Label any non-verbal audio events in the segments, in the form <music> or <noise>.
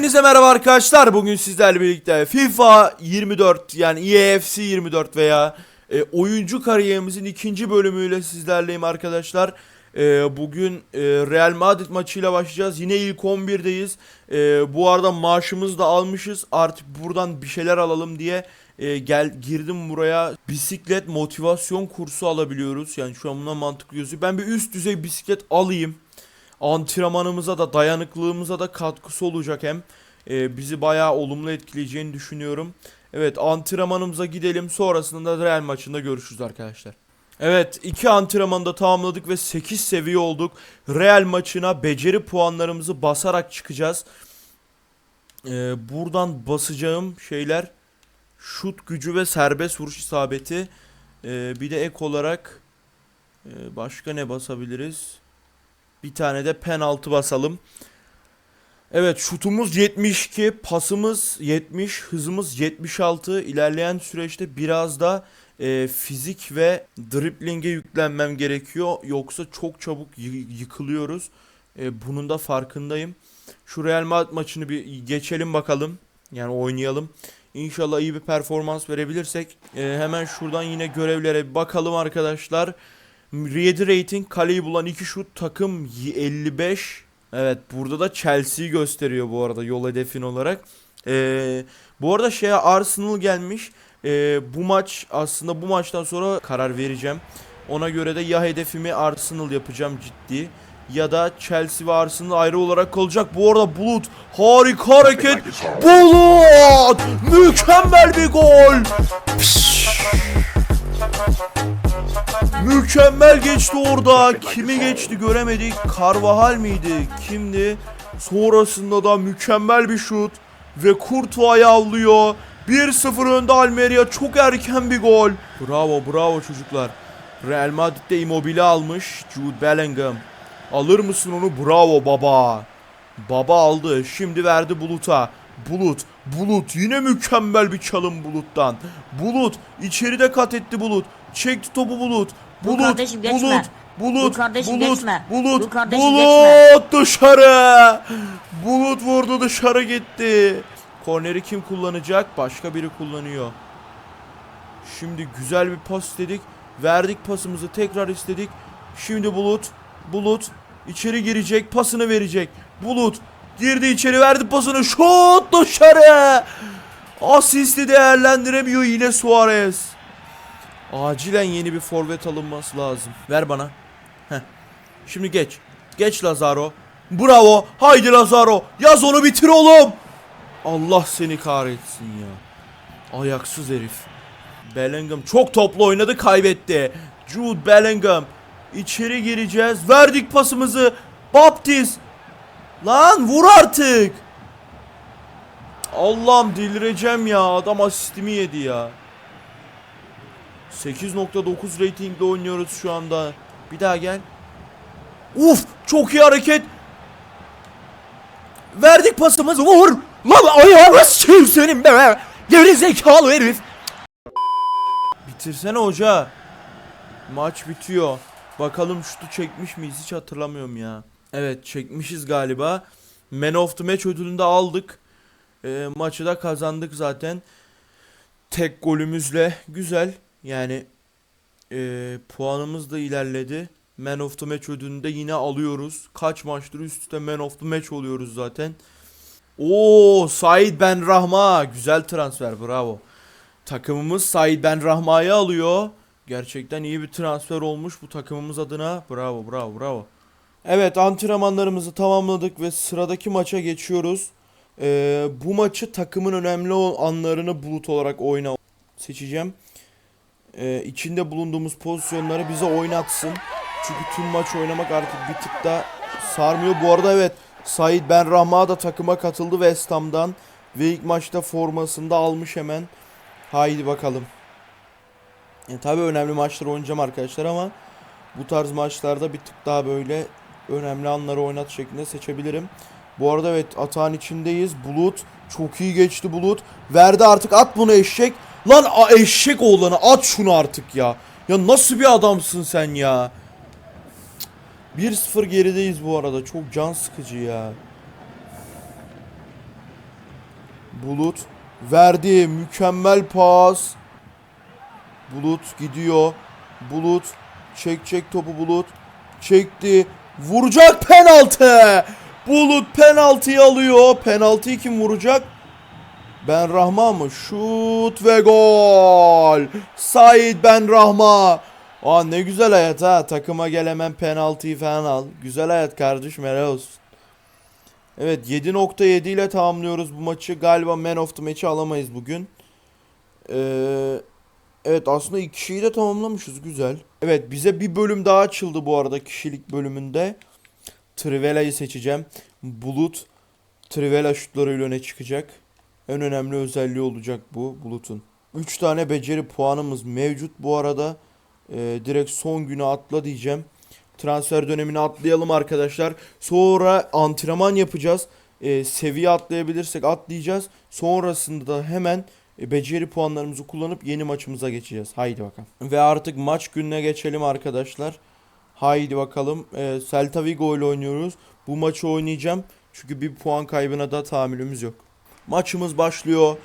Hepinize merhaba arkadaşlar. Bugün sizlerle birlikte FIFA 24 yani E EAFC 24 veya e, oyuncu kariyerimizin ikinci bölümüyle sizlerleyim arkadaşlar. E, bugün e, Real Madrid maçıyla başlayacağız. Yine ilk 11'deyiz. E, bu arada maaşımızı da almışız. Artık buradan bir şeyler alalım diye e, gel girdim buraya. Bisiklet motivasyon kursu alabiliyoruz. Yani şu an buna mantıklı gözüküyor. Ben bir üst düzey bisiklet alayım antrenmanımıza da dayanıklılığımıza da katkısı olacak hem Ee, bizi bayağı olumlu etkileyeceğini düşünüyorum. Evet antrenmanımıza gidelim sonrasında da Real maçında görüşürüz arkadaşlar. Evet iki antrenmanı da tamamladık ve 8 seviye olduk. Real maçına beceri puanlarımızı basarak çıkacağız. Ee, buradan basacağım şeyler şut gücü ve serbest vuruş isabeti. Ee, bir de ek olarak e, başka ne basabiliriz? Bir tane de penaltı basalım. Evet şutumuz 72, pasımız 70, hızımız 76. İlerleyen süreçte biraz da e, fizik ve driblinge yüklenmem gerekiyor. Yoksa çok çabuk yı- yıkılıyoruz. E, bunun da farkındayım. Şu Real Madrid maçını bir geçelim bakalım. Yani oynayalım. İnşallah iyi bir performans verebilirsek. E, hemen şuradan yine görevlere bakalım arkadaşlar. 7 rating kaleyi bulan 2 şut takım y- 55. Evet burada da Chelsea'yi gösteriyor bu arada yol hedefin olarak. Ee, bu arada şeye Arsenal gelmiş. Ee, bu maç aslında bu maçtan sonra karar vereceğim. Ona göre de ya hedefimi Arsenal yapacağım ciddi ya da Chelsea ve Arsenal ayrı olarak kalacak. Bu arada Bulut harika hareket. Bulut mükemmel bir gol. Mükemmel geçti orada. Kimi geçti göremedik. Carvajal miydi? Kimdi? Sonrasında da mükemmel bir şut. Ve Courtois'ı avlıyor. 1-0 önde Almeria. Çok erken bir gol. Bravo bravo çocuklar. Real Madrid'de Immobile almış. Jude Bellingham. Alır mısın onu? Bravo baba. Baba aldı. Şimdi verdi Bulut'a. Bulut. Bulut. Yine mükemmel bir çalım Bulut'tan. Bulut. içeride kat etti Bulut. Çekti topu Bulut. Dur Bulut. kardeşim, geçme. Bulut. Bulut. Dur kardeşim, Bulut. geçme. Bulut. Dur kardeşim, Bulut dışarı. Bulut vurdu dışarı gitti. Korneri kim kullanacak? Başka biri kullanıyor. Şimdi güzel bir pas istedik. Verdik pasımızı tekrar istedik. Şimdi Bulut. Bulut içeri girecek pasını verecek. Bulut girdi içeri verdi pasını. Şut dışarı. Asisti değerlendiremiyor yine Suarez. Acilen yeni bir forvet alınması lazım. Ver bana. Heh. Şimdi geç. Geç Lazaro. Bravo. Haydi Lazaro. Yaz onu bitir oğlum. Allah seni kahretsin ya. Ayaksız herif. Bellingham çok toplu oynadı kaybetti. Jude Bellingham. İçeri gireceğiz. Verdik pasımızı. Baptist. Lan vur artık. Allah'ım delireceğim ya. Adam asistimi yedi ya. 8.9 ratingle oynuyoruz şu anda. Bir daha gel. Uf çok iyi hareket. Verdik pasımızı vur. Lan ayağını sil senin be. Geri zekalı herif. Bitirsene hoca. Maç bitiyor. Bakalım şutu çekmiş miyiz hiç hatırlamıyorum ya. Evet çekmişiz galiba. Man of the Match ödülünü de aldık. Ee, maçı da kazandık zaten. Tek golümüzle güzel. Yani ee, puanımız da ilerledi. Man of the Match ödülünü yine alıyoruz. Kaç maçtır üst üste Man of the Match oluyoruz zaten. Oo Said Ben Rahma güzel transfer bravo. Takımımız Said Ben Rahma'yı alıyor. Gerçekten iyi bir transfer olmuş bu takımımız adına. Bravo bravo bravo. Evet antrenmanlarımızı tamamladık ve sıradaki maça geçiyoruz. Ee, bu maçı takımın önemli anlarını bulut olarak oyna seçeceğim. Ee, içinde bulunduğumuz pozisyonları bize oynatsın. Çünkü tüm maç oynamak artık bir tık da sarmıyor. Bu arada evet Said Ben Rahma da takıma katıldı West Ham'dan. Ve ilk maçta formasını da almış hemen. Haydi bakalım. E, tabii önemli maçlar oynayacağım arkadaşlar ama bu tarz maçlarda bir tık daha böyle önemli anları oynat şeklinde seçebilirim. Bu arada evet atağın içindeyiz. Bulut çok iyi geçti Bulut. Verdi artık at bunu eşek. Lan a, eşek oğlanı at şunu artık ya. Ya nasıl bir adamsın sen ya. Cık. 1-0 gerideyiz bu arada. Çok can sıkıcı ya. Bulut verdi. Mükemmel pas. Bulut gidiyor. Bulut çekecek topu Bulut. Çekti. Vuracak penaltı. Bulut penaltıyı alıyor. Penaltıyı kim vuracak? Ben Rahma mı? Şut ve gol. Said Ben Rahma. Aa ne güzel hayat ha. Takıma gel hemen penaltıyı falan al. Güzel hayat kardeşim helal olsun. Evet 7.7 ile tamamlıyoruz bu maçı. Galiba Man of the Match'i alamayız bugün. Ee, evet aslında iki kişiyi de tamamlamışız güzel. Evet bize bir bölüm daha açıldı bu arada kişilik bölümünde. Trivela'yı seçeceğim. Bulut Trivela şutlarıyla öne çıkacak. En önemli özelliği olacak bu Bulut'un. 3 tane beceri puanımız mevcut bu arada. Ee, direkt son güne atla diyeceğim. Transfer dönemini atlayalım arkadaşlar. Sonra antrenman yapacağız. Ee, seviye atlayabilirsek atlayacağız. Sonrasında da hemen e, beceri puanlarımızı kullanıp yeni maçımıza geçeceğiz. Haydi bakalım. Ve artık maç gününe geçelim arkadaşlar. Haydi bakalım. Ee, Celta Vigo ile oynuyoruz. Bu maçı oynayacağım. Çünkü bir puan kaybına da tahammülümüz yok. Maçımız başlıyor.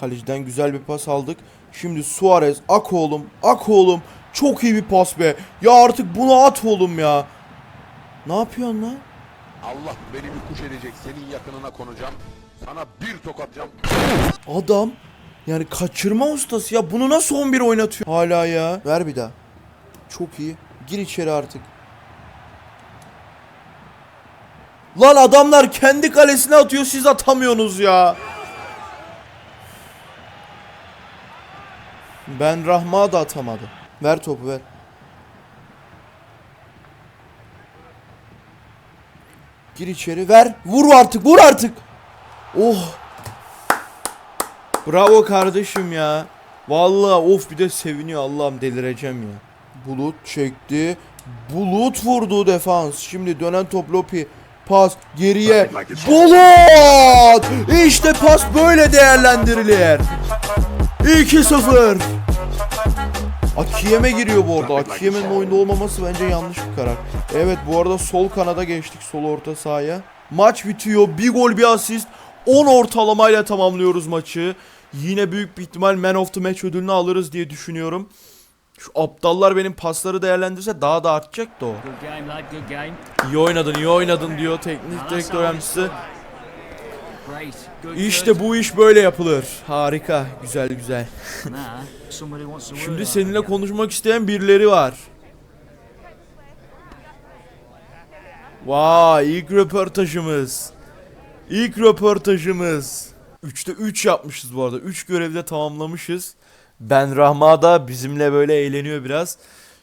Kaleciden güzel bir pas aldık. Şimdi Suarez, ak oğlum, ak oğlum. Çok iyi bir pas be. Ya artık bunu at oğlum ya. Ne yapıyorsun lan? Allah beni bir kuş edecek. Senin yakınına konacağım. Sana bir tokatacağım. Adam yani kaçırma ustası ya. Bunu nasıl 11 oynatıyor? Hala ya. Ver bir daha. Çok iyi. Gir içeri artık. Lan adamlar kendi kalesine atıyor siz atamıyorsunuz ya. Ben Rahma da atamadı. Ver topu ver. Gir içeri ver. Vur artık vur artık. Oh. Bravo kardeşim ya. Vallahi of bir de seviniyor Allah'ım delireceğim ya. Bulut çekti. Bulut vurdu defans. Şimdi dönen top Lopi. Pas geriye. Bulut! İşte pas böyle değerlendirilir. 2-0. Akiyeme giriyor bu arada. Akiyeme'nin oyunda olmaması bence yanlış bir karar. Evet bu arada sol kanada geçtik sol orta sahaya. Maç bitiyor. Bir gol bir asist. 10 ortalamayla tamamlıyoruz maçı. Yine büyük bir ihtimal Man of the Match ödülünü alırız diye düşünüyorum. Şu aptallar benim pasları değerlendirse daha da artacak da o. İyi oynadın, iyi oynadın diyor teknik direktör yardımcısı. İşte bu iş böyle yapılır. Harika, güzel güzel. <laughs> Şimdi seninle konuşmak isteyen birileri var. Vay ilk röportajımız. İlk röportajımız. 3'te 3 yapmışız bu arada. 3 görevde tamamlamışız. Ben Rahma da bizimle böyle eğleniyor biraz.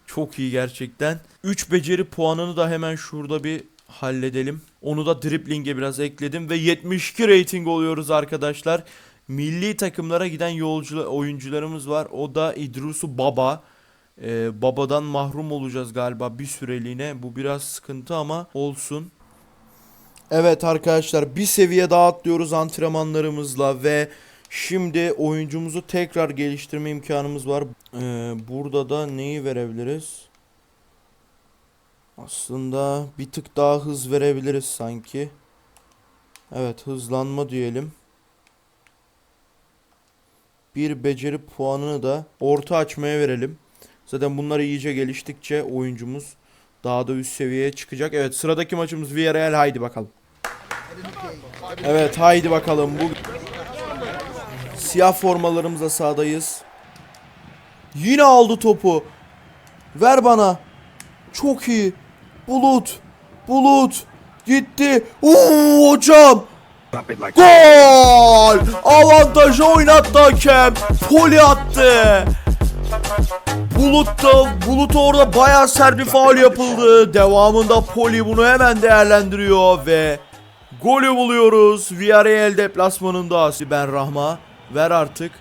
Çok iyi gerçekten. 3 beceri puanını da hemen şurada bir halledelim. Onu da dribling'e biraz ekledim ve 72 rating oluyoruz arkadaşlar. Milli takımlara giden yolcu oyuncularımız var. O da İdrusu Baba. Ee, babadan mahrum olacağız galiba bir süreliğine. Bu biraz sıkıntı ama olsun. Evet arkadaşlar bir seviye daha atlıyoruz antrenmanlarımızla ve şimdi oyuncumuzu tekrar geliştirme imkanımız var. Ee, burada da neyi verebiliriz? Aslında bir tık daha hız verebiliriz sanki. Evet hızlanma diyelim. Bir beceri puanını da orta açmaya verelim. Zaten bunlar iyice geliştikçe oyuncumuz daha da üst seviyeye çıkacak. Evet sıradaki maçımız Villarreal haydi bakalım. Evet haydi bakalım bu siyah formalarımızla sahadayız. Yine aldı topu. Ver bana. Çok iyi. Bulut. Bulut. Gitti. Oo hocam. Gol! Avantajı oynattı hakem. Poli attı. Bulut da Bulut orada bayağı sert bir faul yapıldı. Devamında Poli bunu hemen değerlendiriyor ve golü buluyoruz. Villarreal deplasmanında Ben Rahma ver artık.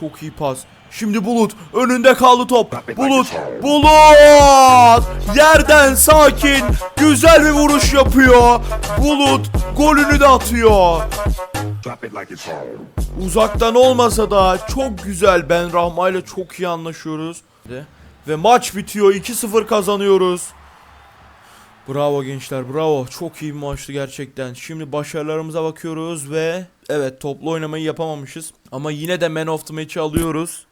Çok iyi pas. Şimdi Bulut önünde kaldı top. Bulut Bulut yerden sakin güzel bir vuruş yapıyor. Bulut golünü de atıyor. Uzaktan olmasa da çok güzel. Ben Rahma ile çok iyi anlaşıyoruz. Ve maç bitiyor. 2-0 kazanıyoruz. Bravo gençler bravo. Çok iyi bir maçtı gerçekten. Şimdi başarılarımıza bakıyoruz ve evet toplu oynamayı yapamamışız. Ama yine de Man of the Match'i alıyoruz.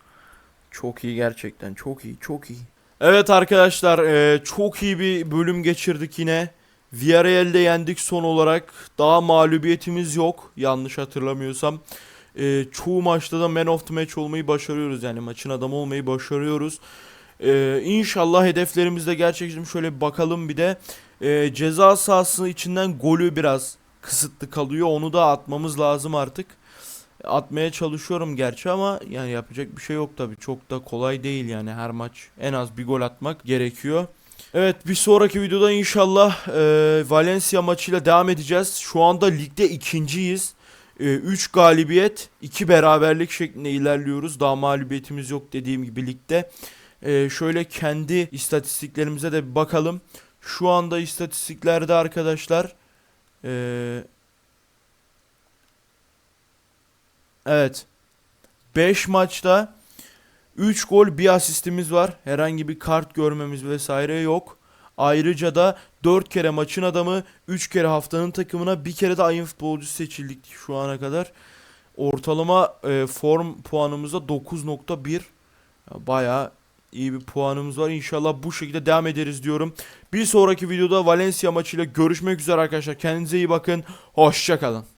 Çok iyi gerçekten çok iyi çok iyi. Evet arkadaşlar eee, çok iyi bir bölüm geçirdik yine. Villarreal'de yendik son olarak. Daha mağlubiyetimiz yok yanlış hatırlamıyorsam. Eee, çoğu maçta da Man of the Match olmayı başarıyoruz yani maçın adamı olmayı başarıyoruz. Ee, inşallah hedeflerimizde gerçekleşir. Şöyle bir bakalım bir de. Ee, ceza sahası içinden golü biraz kısıtlı kalıyor. Onu da atmamız lazım artık. Atmaya çalışıyorum gerçi ama yani yapacak bir şey yok tabi. Çok da kolay değil yani her maç en az bir gol atmak gerekiyor. Evet bir sonraki videoda inşallah e, Valencia maçıyla devam edeceğiz. Şu anda ligde ikinciyiz. 3 galibiyet, 2 beraberlik şeklinde ilerliyoruz. Daha mağlubiyetimiz yok dediğim gibi ligde. Ee, şöyle kendi istatistiklerimize de bir bakalım. Şu anda istatistiklerde arkadaşlar ee, evet 5 maçta 3 gol bir asistimiz var. Herhangi bir kart görmemiz vesaire yok. Ayrıca da 4 kere maçın adamı, 3 kere haftanın takımına, bir kere de ayın futbolcusu seçildik şu ana kadar. Ortalama e, form puanımız da 9.1. Ya Bayağı iyi bir puanımız var. İnşallah bu şekilde devam ederiz diyorum. Bir sonraki videoda Valencia maçıyla görüşmek üzere arkadaşlar. Kendinize iyi bakın. Hoşçakalın.